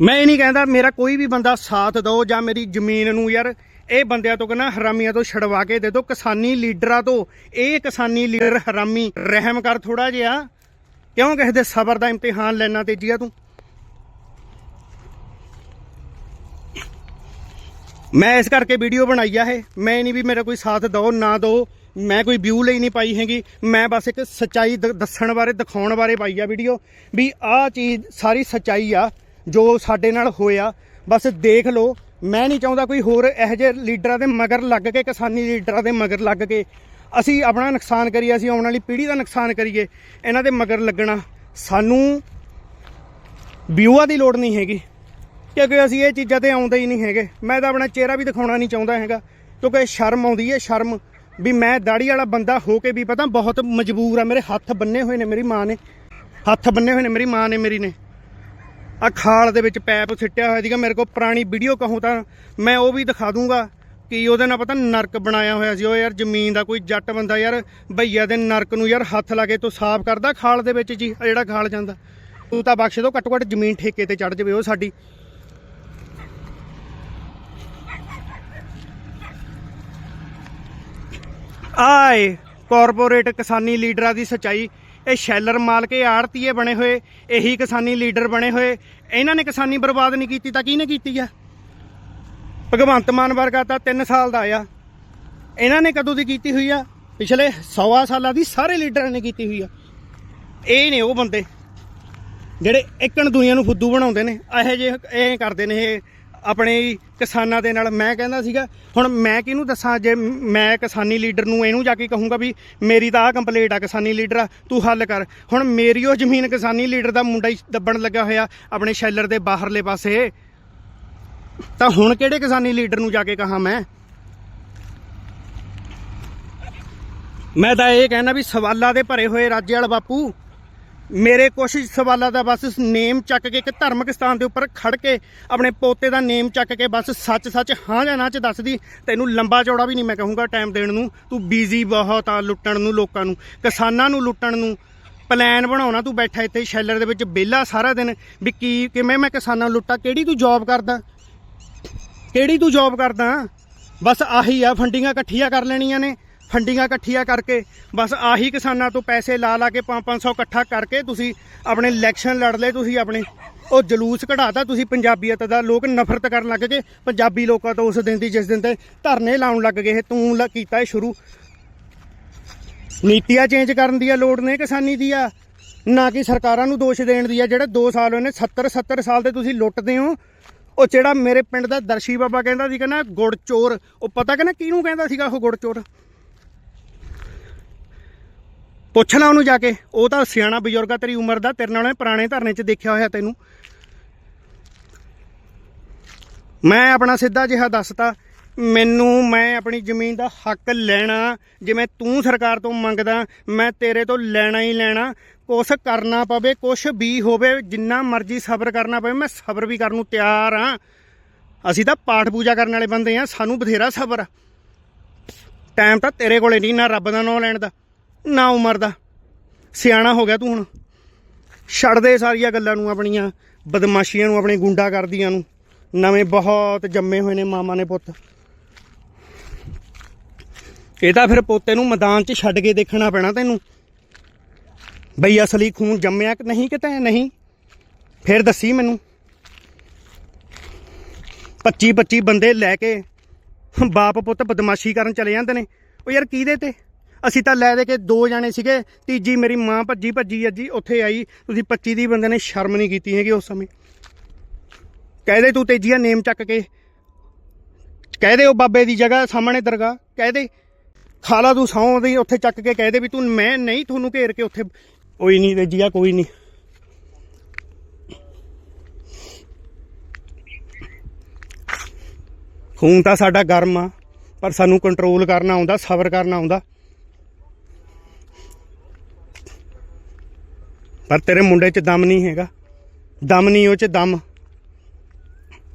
ਮੈਂ ਇਹ ਨਹੀਂ ਕਹਿੰਦਾ ਮੇਰਾ ਕੋਈ ਵੀ ਬੰਦਾ ਸਾਥ ਦਿਓ ਜਾਂ ਮੇਰੀ ਜ਼ਮੀਨ ਨੂੰ ਯਾਰ, ਇਹ ਬੰਦਿਆਂ ਤੋਂ ਕਹਿੰਦਾ ਹਰਾਮੀਆਂ ਤੋਂ ਛਡਵਾ ਕੇ ਦੇ ਦਿਓ, ਕਿਸਾਨੀ ਲੀਡਰਾਂ ਤੋਂ। ਇਹ ਕਿਸਾਨੀ ਲੀਡਰ ਹਰਾਮੀ ਰਹਿਮ ਕਰ ਥੋੜਾ ਜਿਹਾ। ਕਿਉਂ ਕਿਸੇ ਦੇ ਸਬਰ ਦਾ ਇਮਤਿਹਾਨ ਲੈਣਾ ਤੇਜੀਆ ਤੂੰ? ਮੈਂ ਇਸ ਕਰਕੇ ਵੀਡੀਓ ਬਣਾਈ ਆ ਇਹ। ਮੈਂ ਨਹੀਂ ਵੀ ਮੇਰਾ ਕੋਈ ਸਾਥ ਦਿਓ, ਨਾ ਦਿਓ। ਮੈਂ ਕੋਈ ਵਿਊ ਲਈ ਨਹੀਂ ਪਾਈ ਹੈਗੀ। ਮੈਂ ਬਸ ਇੱਕ ਸੱਚਾਈ ਦ- ਦੱਸਣ ਬਾਰੇ, ਦਿਖਾਉਣ ਬਾਰੇ ਪਾਈ ਆ ਵੀਡੀਓ। ਵੀ ਆਹ ਚੀਜ਼ ਸਾਰੀ ਸੱਚਾਈ ਆ, ਜੋ ਸਾਡੇ ਨਾਲ ਹੋਇਆ। ਬਸ ਦੇਖ ਲਓ। ਮੈਂ ਨਹੀਂ ਚਾਹੁੰਦਾ ਕੋਈ ਹੋਰ ਇਹੋ ਜਿਹੇ ਲੀਡਰਾਂ ਦੇ ਮਗਰ ਲੱਗ ਕੇ, ਕਿਸਾਨੀ ਲੀਡਰਾਂ ਦੇ ਮਗਰ ਲੱਗ ਕੇ ਅਸੀਂ ਆਪਣਾ ਨੁਕਸਾਨ ਕਰੀਏ, ਅਸੀਂ ਆਉਣ ਵਾਲੀ ਪੀੜ੍ਹੀ ਦਾ ਨੁਕਸਾਨ ਕਰੀਏ। ਇਹਨਾਂ ਦੇ ਮਗਰ ਲੱਗਣਾ ਸਾਨੂੰ ਵਿਊਆਂ ਦੀ ਲੋੜ ਨਹੀਂ ਹੈਗੀ। ਕਿਉਂਕਿ ਅਸੀਂ ਇਹ ਚੀਜ਼ਾਂ ਤੇ ਆਉਂਦੇ ਹੀ ਨਹੀਂ ਹੈਗੇ, ਮੈਂ ਤਾਂ ਆਪਣਾ ਚਿਹਰਾ ਵੀ ਦਿਖਾਉਣਾ ਨਹੀਂ ਚਾਹੁੰਦਾ ਹੈਗਾ, ਕਿਉਂਕਿ ਸ਼ਰਮ ਆਉਂਦੀ ਹੈ, ਸ਼ਰਮ ਵੀ ਮੈਂ ਦਾੜੀ ਵਾਲਾ ਬੰਦਾ ਹੋ ਕੇ ਵੀ ਪਤਾ ਬਹੁਤ ਮਜਬੂਰ ਆ, ਮੇਰੇ ਹੱਥ ਬੰਨੇ ਹੋਏ ਨੇ ਮੇਰੀ ਮਾਂ ਨੇ, ਹੱਥ ਬੰਨੇ ਹੋਏ ਨੇ ਮੇਰੀ ਮਾਂ ਨੇ ਮੇਰੀ ਨੇ। ਆ ਖਾਲ ਦੇ ਵਿੱਚ ਪੈਪ ਸਿੱਟਿਆ ਹੋਇਆ ਸੀਗਾ, ਮੇਰੇ ਕੋਲ ਪੁਰਾਣੀ ਵੀਡੀਓ ਕਹੂੰ ਤਾਂ ਮੈਂ ਉਹ ਵੀ ਦਿਖਾ ਦੂੰਗਾ ਕਿ ਉਹਦੇ ਨਾਲ ਪਤਾ ਨਰਕ ਬਣਾਇਆ ਹੋਇਆ ਸੀ, ਉਹ ਯਾਰ ਜ਼ਮੀਨ ਦਾ ਕੋਈ ਜੱਟ ਬੰਦਾ ਯਾਰ, ਭਈਆ ਦੇ ਨਰਕ ਨੂੰ ਯਾਰ ਹੱਥ ਲਾ ਕੇ ਤੂੰ ਸਾਫ਼ ਕਰਦਾ ਖਾਲ ਦੇ ਵਿੱਚ ਜੀ ਜਿਹੜਾ ਖਾਲ ਜਾਂਦਾ। ਤੂੰ ਤਾਂ ਬਖਸ਼ ਦੋ, ਘੱਟੋ ਘੱਟ ਜ਼ਮੀਨ ਠੇਕੇ ਤੇ ਚੜ ਜਾਵੇ ਉਹ ਸਾਡੀ। ਆਏ ਕਾਰਪੋਰੇਟ ਕਿਸਾਨੀ ਲੀਡਰਾਂ ਦੀ ਸਚਾਈ। ਇਹ ਸ਼ੈਲਰ ਮਾਲਕੇ ਆੜਤੀਏ ਬਣੇ ਹੋਏ, ਇਹੀ ਕਿਸਾਨੀ ਲੀਡਰ ਬਣੇ ਹੋਏ। ਇਹਨਾਂ ਨੇ ਕਿਸਾਨੀ ਬਰਬਾਦ ਨਹੀਂ ਕੀਤੀ ਤਾਂ ਕਿਹਨੇ ਕੀਤੀ ਆ? ਭਗਵੰਤ ਮਾਨ ਵਰਗਾ ਤਾਂ 3 ਸਾਲ ਦਾ ਆ ਇਹਨਾਂ ਨੇ ਕਦੋਂ ਦੀ ਕੀਤੀ ਹੋਈ ਆ? ਪਿਛਲੇ 100 ਸਾਲਾਂ ਦੀ ਸਾਰੇ ਲੀਡਰਾਂ ਨੇ ਕੀਤੀ ਹੋਈ ਆ। ਇਹ ਨੇ ਉਹ ਬੰਦੇ ਜਿਹੜੇ ਇੱਕਣ ਦੁਨੀਆ ਨੂੰ ਫੁੱਦੂ ਬਣਾਉਂਦੇ ਨੇ। ਇਹੋ ਜਿਹੇ, ਇਹ ਕਰਦੇ ਨੇ ਇਹ ਆਪਣੇ ਕਿਸਾਨਾਂ ਦੇ ਨਾਲ ਮੈਂ ਕਹਿੰਦਾ ਸੀਗਾ, ਹੁਣ ਮੈਂ ਕਿਹਨੂੰ ਦੱਸਾਂ ਜੇ ਮੈਂ ਕਿਸਾਨੀ ਲੀਡਰ ਨੂੰ ਇਹਨੂੰ ਜਾ ਕੇ ਕਹੂੰਗਾ ਵੀ ਮੇਰੀ ਤਾਂ ਆਹ ਕੰਪਲੀਟ ਆ ਕਿਸਾਨੀ ਲੀਡਰ ਆ, ਤੂੰ ਹੱਲ ਕਰ। ਹੁਣ ਮੇਰੀ ਉਹ ਜ਼ਮੀਨ ਕਿਸਾਨੀ ਲੀਡਰ ਦਾ ਮੁੰਡਾ ਹੀ ਦੱਬਣ ਲੱਗਾ ਹੋਇਆ, ਆਪਣੇ ਸ਼ੈਲਰ ਦੇ ਬਾਹਰਲੇ ਪਾਸੇ। ਤਾਂ ਹੁਣ ਕਿਹੜੇ ਕਿਸਾਨੀ ਲੀਡਰ ਨੂੰ ਜਾ ਕੇ ਕਹਾਂ ਮੈਂ? ਮੈਂ ਤਾਂ ਇਹ ਕਹਿਣਾ ਵੀ ਸਵਾਲਾਂ ਦੇ ਭਰੇ ਹੋਏ ਰਾਜੇ ਵਾਲਾ ਬਾਪੂ। ਮੇਰੇ ਕੁਛ ਸਵਾਲਾਂ ਦਾ ਬਸ ਨੇਮ ਚੱਕ ਕੇ ਇੱਕ ਧਾਰਮਿਕ ਸਥਾਨ ਦੇ ਉੱਪਰ ਖੜ ਕੇ ਆਪਣੇ ਪੋਤੇ ਦਾ ਨੇਮ ਚੱਕ ਕੇ ਬਸ ਸੱਚ ਸੱਚ ਹਾਂ ਜਾਂ ਨਾ ਚ ਦੱਸਦੀ, ਤੈਨੂੰ ਲੰਬਾ ਚੌੜਾ ਵੀ ਨਹੀਂ ਮੈਂ ਕਹੂੰਗਾ ਟਾਈਮ ਦੇਣ ਨੂੰ। ਤੂੰ ਬੀਜ਼ੀ ਬਹੁਤ ਆ ਲੁੱਟਣ ਨੂੰ ਲੋਕਾਂ ਨੂੰ, ਕਿਸਾਨਾਂ ਨੂੰ ਲੁੱਟਣ ਨੂੰ। ਪਲਾਨ ਬਣਾਉਣਾ ਤੂੰ ਬੈਠਾ ਇੱਥੇ ਸ਼ੈਲਰ ਦੇ ਵਿੱਚ ਵਿਹਲਾ ਸਾਰਾ ਦਿਨ ਵੀ ਕੀ, ਕਿਵੇਂ ਮੈਂ ਕਿਸਾਨਾਂ ਨੂੰ ਲੁੱਟਾਂ, ਕਿਹੜੀ ਤੂੰ ਜੌਬ ਕਰਦਾ? ਕਿਹੜੀ ਤੂੰ ਜੌਬ ਕਰਦਾ? ਬਸ ਆਹੀ ਆ ਫੰਡਿੰਗਾਂ ਇਕੱਠੀਆਂ ਕਰ ਲੈਣੀਆਂ ਨੇ। ਫੰਡਿੰਗਾਂ ਇਕੱਠੀਆਂ ਕਰਕੇ, ਬਸ ਆਹੀ ਕਿਸਾਨਾਂ ਤੋਂ ਪੈਸੇ ਲਾ ਲਾ ਕੇ 5-500 ਇਕੱਠਾ ਕਰਕੇ ਤੁਸੀਂ ਆਪਣੇ ਇਲੈਕਸ਼ਨ ਲੜ ਲਏ, ਤੁਸੀਂ ਆਪਣੇ, ਉਹ ਜਲੂਸ ਕਢਾਤਾ, ਤੁਸੀਂ ਪੰਜਾਬੀਅਤ ਦਾ ਲੋਕ ਨਫ਼ਰਤ ਕਰਨ ਲੱਗ ਗਏ, ਪੰਜਾਬੀ ਲੋਕਾਂ ਤੋਂ ਉਸ ਦਿਨ ਦੀ, ਜਿਸ ਦਿਨ ਤੇ ਧਰਨੇ ਲਾਉਣ ਲੱਗ ਗਏ, ਤੂੰ ਲ- ਕੀਤਾ ਇਹ ਸ਼ੁਰੂ। ਨੀਤੀਆਂ ਚੇਂਜ ਕਰਨ ਦੀ ਲੋੜ ਨੇ ਕਿਸਾਨੀ ਦੀ ਆ, ਨਾ ਕਿ ਸਰਕਾਰਾਂ ਨੂੰ ਦੋਸ਼ ਦੇਣ ਦੀ ਆ, ਜਿਹੜੇ 2 ਸਾਲ ਹੋਏ ਨੇ 70 70 ਸਾਲ ਦੇ ਤੁਸੀਂ ਲੁੱਟਦੇ ਹੋ। ਉਹ ਜਿਹੜਾ ਮੇਰੇ ਪਿੰਡ ਦਾ ਦਰਸ਼ੀ ਬਾਬਾ ਕਹਿੰਦਾ ਸੀ ਕਹਿੰਦਾ ਗੁੜ ਚੋਰ, ਉਹ ਪਤਾ ਕਹਿੰਦਾ ਕਿਹਨੂੰ ਕਹਿੰਦਾ ਸੀਗਾ ਉਹ ਗੁੜ ਚੋਰ? ਪੁੱਛ ਲਾ ਉਹਨੂੰ ਜਾ ਕੇ। ਉਹ ਤਾਂ ਸਿਆਣਾ ਬਜ਼ੁਰਗ ਆ, ਤੇਰੀ ਉਮਰ ਦਾ। ਤੇਰੇ ਨਾਲ ਉਹਨੇ ਪੁਰਾਣੇ ਧਰਨੇ 'ਚ ਦੇਖਿਆ ਹੋਇਆ ਤੈਨੂੰ। ਮੈਂ ਆਪਣਾ ਸਿੱਧਾ ਜਿਹਾ ਦੱਸਤਾ, ਮੈਨੂੰ, ਮੈਂ ਆਪਣੀ ਜ਼ਮੀਨ ਦਾ ਹੱਕ ਲੈਣਾ, ਜਿਵੇਂ ਤੂੰ ਸਰਕਾਰ ਤੋਂ ਮੰਗਦਾ, ਮੈਂ ਤੇਰੇ ਤੋਂ ਲੈਣਾ ਹੀ ਲੈਣਾ। ਕੁਛ ਕਰਨਾ ਪਵੇ, ਕੁਛ ਵੀ ਹੋਵੇ, ਜਿੰਨਾ ਮਰਜ਼ੀ ਸਬਰ ਕਰਨਾ ਪਵੇ, ਮੈਂ ਸਬਰ ਵੀ ਕਰਨ ਨੂੰ ਤਿਆਰ ਆ। ਅਸੀਂ ਤਾਂ ਪਾਠ ਪੂਜਾ ਕਰਨ ਵਾਲੇ ਬੰਦੇ ਆ, ਸਾਨੂੰ ਬਥੇਰਾ ਸਬਰ ਆ। ਟਾਈਮ ਤਾਂ ਤੇਰੇ ਕੋਲੇ ਨਹੀਂ, ਨਾ ਰੱਬ ਦਾ ਨਾਮ ਲੈਣ ਦਾ। ਨਾ ਉਮਰ ਦਾ। ਸਿਆਣਾ ਹੋ ਗਿਆ ਤੂੰ ਹੁਣ। ਛੱਡ ਦੇ ਸਾਰੀਆਂ ਗੱਲਾਂ ਨੂੰ ਆਪਣੀਆਂ, ਬਦਮਾਸ਼ੀਆਂ ਨੂੰ, ਆਪਣੇ ਗੁੰਡਾ ਕਰਦੀਆਂ ਨੂੰ। ਨਵੇਂ ਬਹੁਤ ਜੰਮੇ ਹੋਏ ਨੇ ਮਾਮਾ ਨੇ ਪੁੱਤ। ਇਹ ਤਾਂ ਫਿਰ ਪੋਤੇ ਨੂੰ ਮੈਦਾਨ 'ਚ ਛੱਡ ਕੇ ਦੇਖਣਾ ਪੈਣਾ ਤੈਨੂੰ। ਬਈ ਅਸਲੀ ਖੂਨ ਜੰਮਿਆ ਕਿ ਨਹੀਂ ਕਿਤੇ? ਨਹੀਂ। ਫਿਰ ਦੱਸੀ ਮੈਨੂੰ। 25 25 ਬੰਦੇ ਲੈ ਕੇ ਬਾਪ ਪੁੱਤ ਬਦਮਾਸ਼ੀ ਕਰਨ ਚਲੇ ਜਾਂਦੇ ਨੇ। ਉਹ ਯਾਰ ਕਿਹਦੇ ਤੇ? ਅਸੀਂ ਤਾਂ ਲੈ ਦੇ ਕੇ ਦੋ ਜਾਣੇ ਸੀਗੇ, ਤੀਜੀ ਮੇਰੀ ਮਾਂ ਭੱਜੀ ਭੱਜੀ ਅੱਜੀ ਉੱਥੇ ਆਈ। ਤੁਸੀਂ 25 ਦੀ ਬੰਦੇ ਨੇ ਸ਼ਰਮ ਨਹੀਂ ਕੀਤੀ ਹੈਗੀ ਉਸ ਸਮੇਂ। ਕਹਦੇ ਤੂੰ ਤੇਜੀਆ ਨੇਮ ਚੱਕ ਕੇ। ਕਹਦੇ ਉਹ ਬਾਬੇ ਦੀ ਜਗ੍ਹਾ ਸਾਹਮਣੇ ਦਰਗਾਹ ਕਹਦੇ ਖਾਲਾ ਤੂੰ ਸੌਂ ਦੀ ਉੱਥੇ ਚੱਕ ਕੇ ਕਹਦੇ ਵੀ ਤੂੰ ਮੈਂ ਨਹੀਂ ਤੁਹਾਨੂੰ ਘੇਰ ਕੇ ਉੱਥੇ। ਕੋਈ ਨਹੀਂ ਤੇਜੀਆ, ਕੋਈ ਨਹੀਂ। ਖੂਨ ਤਾਂ ਸਾਡਾ ਗਰਮ ਆ, ਪਰ ਸਾਨੂੰ ਕੰਟਰੋਲ ਕਰਨਾ ਆਉਂਦਾ, ਸਬਰ ਕਰਨਾ ਆਉਂਦਾ। ਪਰ ਤੇਰੇ ਮੁੰਡੇ 'ਚ ਦਮ ਨਹੀਂ ਹੈਗਾ। ਦਮ ਨਹੀਂ ਉਹ 'ਚ, ਦਮ।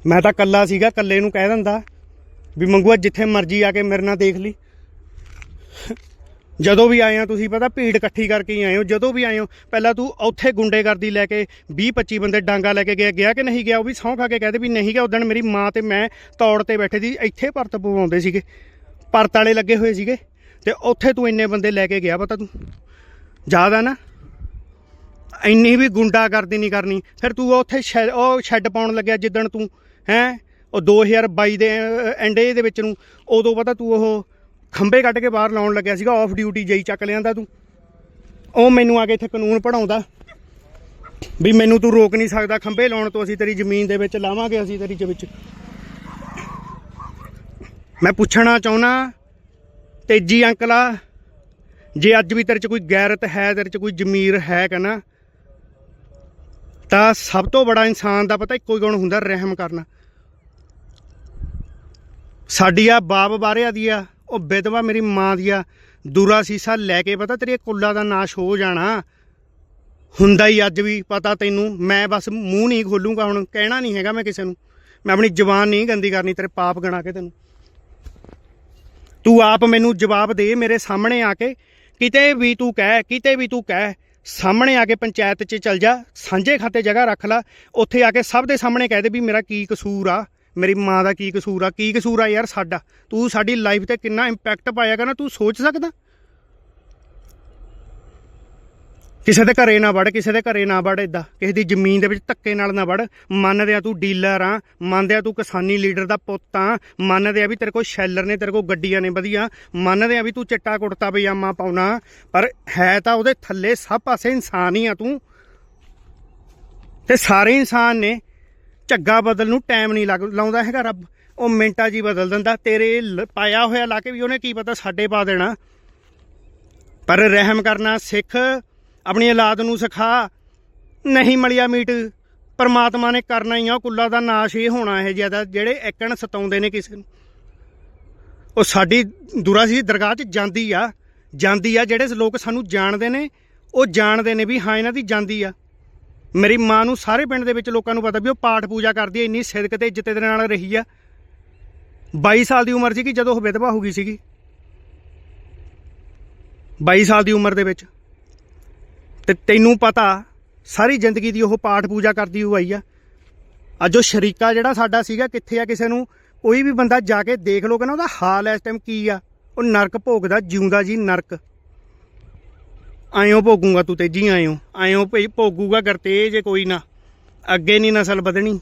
ਮੈਂ ਤਾਂ ਕੱਲਾ ਸੀਗਾ ਕੱਲੇ ਨੂੰ ਕਹਿ ਦਿੰਦਾ ਵੀ ਮੰਗੂਆ ਜਿੱਥੇ ਮਰਜ਼ੀ ਆ ਕੇ ਮੇਰੇ ਨਾਲ ਦੇਖ ਲਈ। ਜਦੋਂ ਵੀ ਆਏ ਆ, ਤੁਸੀਂ ਪਤਾ ਭੀੜ ਇਕੱਠੀ ਕਰਕੇ ਹੀ ਆਏ ਹੋ। ਜਦੋਂ ਵੀ ਆਏ ਹੋ, ਪਹਿਲਾਂ ਤੂੰ ਉੱਥੇ ਗੁੰਡੇਗਰਦੀ ਲੈ ਕੇ 20 25 ਬੰਦੇ ਡਾਂਗਾ ਲੈ ਕੇ ਗਿਆ ਗਿਆ ਕਿ ਨਹੀਂ ਗਿਆ? ਉਹ ਵੀ ਸੌਂ ਖਾ ਕੇ ਕਹਦੇ ਵੀ ਨਹੀਂ ਗਿਆ। ਉਦੋਂ ਮੇਰੀ ਮਾਂ ਤੇ ਮੈਂ ਤੌੜ ਤੇ ਬੈਠੇ ਸੀ, ਇੱਥੇ ਪਰਤ ਪਵਾਉਂਦੇ ਸੀਗੇ। ਪਰਤ ਵਾਲੇ ਲੱਗੇ ਹੋਏ ਸੀਗੇ। ਤੇ ਉੱਥੇ ਤੂੰ ਇੰਨੇ ਬੰਦੇ ਲੈ ਕੇ ਗਿਆ ਪਤਾ ਤੂੰ? ਜ਼ਿਆਦਾ ਨਾ? ਇੰਨੀ ਵੀ ਗੁੰਡਾਗਰਦੀ ਨਹੀਂ ਕਰਨੀ। ਫਿਰ ਤੂੰ ਉੱਥੇ ਸ਼ੈ- ਉਹ ਸ਼ੈੱਡ ਪਾਉਣ ਲੱਗਿਆ ਜਿੱਦਣ ਤੂੰ, ਹੈ? ਉਹ 2022 ਦੇ ਐਂਡੇ ਦੇ ਵਿੱਚ ਨੂੰ। ਉਦੋਂ ਪਤਾ ਤੂੰ ਉਹ ਖੰਬੇ ਕੱਢ ਕੇ ਬਾਹਰ ਲਾਉਣ ਲੱਗਿਆ ਸੀਗਾ ਆਫ ਡਿਊਟੀ ਜਈ ਚੱਕ ਲਿਆਂਦਾ ਤੂੰ। ਉਹ ਮੈਨੂੰ ਆ ਕੇ ਇੱਥੇ ਕਾਨੂੰਨ ਪੜਾਉਂਦਾ ਵੀ ਮੈਨੂੰ ਤੂੰ ਰੋਕ ਨਹੀਂ ਸਕਦਾ ਖੰਬੇ ਲਾਉਣ ਤੋਂ ਅਸੀਂ ਤੇਰੀ ਜ਼ਮੀਨ ਦੇ ਵਿੱਚ ਲਾਵਾਂਗੇ, ਅਸੀਂ ਤੇਰੀ ਚ ਵਿੱਚ। ਮੈਂ ਪੁੱਛਣਾ ਚਾਹੁੰਨਾ, ਤੇਜੀ ਅੰਕਲਾ, ਜੇ ਅੱਜ ਵੀ ਤੇਰੇ ਚ ਕੋਈ ਗੈਰਤ ਹੈ, ਤੇਰੇ ਚ ਕੋਈ ਜ਼ਮੀਰ ਹੈ ਕਹਣਾ ਤਾਂ ਸਭ ਤੋਂ ਬੜਾ ਇਨਸਾਨ ਦਾ ਪਤਾ ਇੱਕੋ ਹੀ ਗੁਣ ਹੁੰਦਾ, ਰਹਿਮ ਕਰਨਾ। ਸਾਡੀ ਆ ਬਾਪ ਬਾਰਿਆ ਦੀ ਆ, ਉਹ ਵਿਧਵਾ ਮੇਰੀ ਮਾਂ ਦੀ ਆ, ਦੂਰਾ ਸੀਸਾ ਲੈ ਕੇ ਪਤਾ ਤੇਰੀ ਕੁੱਲਾ ਦਾ ਨਾਸ਼ ਹੋ ਜਾਣਾ। ਹੁੰਦਾ ਹੀ ਅੱਜ ਵੀ, ਪਤਾ ਤੈਨੂੰ, ਮੈਂ ਬਸ ਮੂੰਹ ਨਹੀਂ ਖੋਲੂੰਗਾ ਹੁਣ, ਕਹਿਣਾ ਨਹੀਂ ਹੈਗਾ ਮੈਂ ਕਿਸੇ ਨੂੰ। ਮੈਂ ਆਪਣੀ ਜ਼ੁਬਾਨ ਨਹੀਂ ਗੰਦੀ ਕਰਨੀ, ਤੇਰੇ ਪਾਪ ਗਣਾ ਕੇ ਤੈਨੂੰ। ਤੂੰ ਆਪ ਮੈਨੂੰ ਜਵਾਬ ਦੇ ਮੇਰੇ ਸਾਹਮਣੇ ਆ ਕੇ, ਕਿਤੇ ਵੀ ਤੂੰ ਕਹਿ, ਕਿਤੇ ਵੀ ਤੂੰ ਕਹਿ ਸਾਹਮਣੇ ਆ ਕੇ ਪੰਚਾਇਤ 'ਚ ਚਲ ਜਾ, ਸਾਂਝੇ ਖਾਤੇ ਜਗ੍ਹਾ ਰੱਖ ਲੈ, ਉੱਥੇ ਆ ਕੇ ਸਭ ਦੇ ਸਾਹਮਣੇ ਕਹਿ ਦੇ ਵੀ ਮੇਰਾ ਕੀ ਕਸੂਰ ਆ, ਮੇਰੀ ਮਾਂ ਦਾ ਕੀ ਕਸੂਰ ਆ, ਕੀ ਕਸੂਰ ਆ ਯਾਰ ਸਾਡਾ, ਤੂੰ ਸਾਡੀ ਲਾਈਫ ਤੇ ਕਿੰਨਾ ਇੰਪੈਕਟ ਪਾਇਆ ਕਰਨਾ, ਤੂੰ ਸੋਚ ਸਕਦਾ? ਕਿਸੇ ਦੇ ਘਰੇ ਨਾ ਵੜ, ਕਿਸੇ ਦੇ ਘਰੇ ਨਾ ਵੜ ਇਦਾਂ ਕਿਸੇ ਦੀ ਜ਼ਮੀਨ ਦੇ ਵਿੱਚ ਧੱਕੇ ਨਾਲ ਨਾ ਵੜ। ਮੰਨਦੇ ਆ ਤੂੰ ਡੀਲਰ ਆ ਮੰਨਦੇ ਆ ਤੂੰ ਕਿਸਾਨੀ ਲੀਡਰ ਦਾ ਪੁੱਤ ਆ ਮੰਨਦੇ ਆ ਵੀ ਤੇਰੇ ਕੋਲ ਸ਼ੈਲਰ ਨੇ, ਤੇਰੇ ਕੋਲ ਗੱਡੀਆਂ ਨੇ ਵਧੀਆ। ਮੰਨਦੇ ਆ ਵੀ ਤੂੰ ਚਿੱਟਾ ਕੁੜਤਾ ਪਜਾਮਾ ਪਾਉਣਾ। ਪਰ ਹੈ ਤਾਂ ਉਹਦੇ ਥੱਲੇ ਸਭ ਪਾਸੇ ਇਨਸਾਨ ਹੀ ਆ ਤੂੰ। ਤੇ ਸਾਰੇ ਇਨਸਾਨ ਨੇ ਝੱਗਾ ਬਦਲ ਨੂੰ ਟਾਈਮ ਨਹੀਂ ਲੱਗ, ਲਾਉਂਦਾ ਹੈਗਾ ਰੱਬ। ਉਹ ਮਿੰਟਾਂ 'ਚ ਹੀ ਬਦਲ ਦਿੰਦਾ। ਤੇਰੇ ਲ- ਪਾਇਆ ਹੋਇਆ ਲਾ ਕੇ ਵੀ ਉਹਨੇ ਕੀ ਪਤਾ ਸਾਡੇ ਪਾ ਦੇਣਾ। ਪਰ ਰਹਿਮ ਕਰਨਾ ਸਿੱਖ ਆਪਣੀ ਔਲਾਦ ਨੂੰ ਸਿਖਾ। ਨਹੀਂ ਮਲਿਆ ਮੀਟ। ਪਰਮਾਤਮਾ ਨੇ ਕਰਨਾ ਹੀ ਆ, ਉਹ ਕੁੱਲਾ ਦਾ ਨਾਸ਼ ਹੀ ਹੋਣਾ ਇਹ ਜ਼ਿਆਦਾ ਜਿਹੜੇ ਇੱਕਣ ਸਤਾਉਂਦੇ ਨੇ ਕਿਸੇ ਨੂੰ। ਉਹ ਸਾਡੀ ਦੁਰਾ ਸੀ ਦਰਗਾਹ 'ਚ ਜਾਂਦੀ ਆ ਜਾਂਦੀ ਆ, ਜਿਹੜੇ ਲੋਕ ਸਾਨੂੰ ਜਾਣਦੇ ਨੇ, ਉਹ ਜਾਣਦੇ ਨੇ ਵੀ ਹਾਂ, ਇਹਨਾਂ ਦੀ ਜਾਂਦੀ ਆ। ਮੇਰੀ ਮਾਂ ਨੂੰ ਸਾਰੇ ਪਿੰਡ ਦੇ ਵਿੱਚ ਲੋਕਾਂ ਨੂੰ ਪਤਾ ਵੀ ਉਹ ਪਾਠ ਪੂਜਾ ਕਰਦੀ ਹੈ ਇੰਨੀ ਸਿਦਕ ਤੇ ਇੱਜ਼ਤ ਦੇ ਨਾਲ ਰਹੀ ਆ। 22 ਸਾਲ ਦੀ ਉਮਰ ਸੀ ਜਦੋਂ ਉਹ ਵਿਧਵਾ ਹੋ ਗਈ ਸੀਗੀ। 22 ਸਾਲ ਦੀ ਉਮਰ ਦੇ ਵਿੱਚ। ਤੇ ਤੈਨੂੰ ਪਤਾ, ਸਾਰੀ ਜ਼ਿੰਦਗੀ ਦੀ ਉਹ ਪਾਠ ਪੂਜਾ ਕਰਦੀ ਹੋਈ ਆਈ ਆ। ਅੱਜ ਉਹ ਸ਼ਰੀਕਾ ਜਿਹੜਾ ਸਾਡਾ ਸੀਗਾ, ਕਿੱਥੇ ਆ ਕਿਸੇ ਨੂੰ, ਕੋਈ ਵੀ ਬੰਦਾ ਜਾ ਕੇ ਦੇਖ ਲੋਗੇ ਨਾ, ਉਹਦਾ ਹਾਲ ਇਸ ਟਾਈਮ ਕੀ ਆ। ਉਹ ਨਰਕ ਭੋਗਦਾ, ਜਿਉਂਦਾ ਜੀ ਨਰਕ। ਆਇਓ ਭੋਗੂਗਾ ਤੂੰ ਤੇਜੀ ਆਇਓ ਆਇਓ ਭਈ ਭੋਗੂਗਾ ਗਰਤੇ ਜੇ ਕੋਈ ਨਾ। ਅੱਗੇ ਨਹੀਂ ਨਸਲ ਵਧਣੀ।